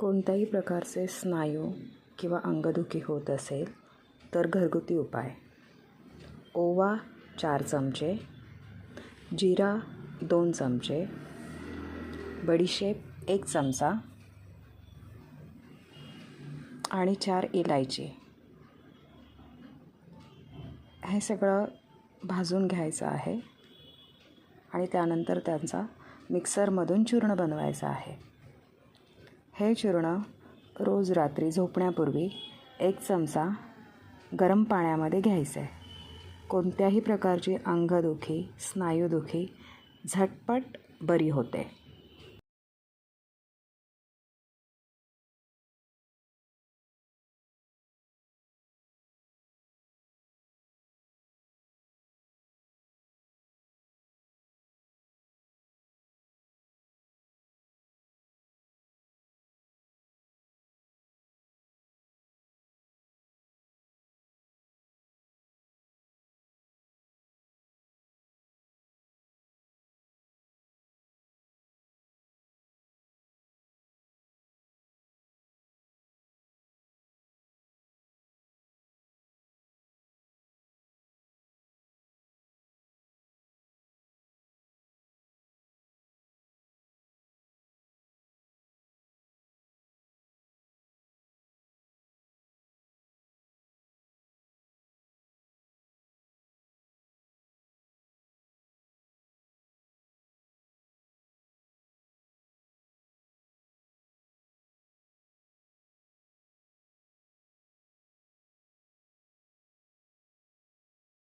कोणत्याही प्रकारचे स्नायू किंवा अंगदुखी होत असेल तर घरगुती उपाय. ओवा चार चमचे जिरा दोन चमचे बडीशेप एक चमचा आणि चार इलायची. हे सगळं भाजून घ्यायचं आहे आणि त्यानंतर त्यांचा मिक्सरमधून चूर्ण बनवायचा आहे. हे चूर्ण रोज रात्री झोपण्यापूर्वी एक चमचा गरम पाण्यामध्ये घ्यायचं. आहे कोणत्याही प्रकारची अंगदुखी स्नायूदुखी झटपट बरी होते.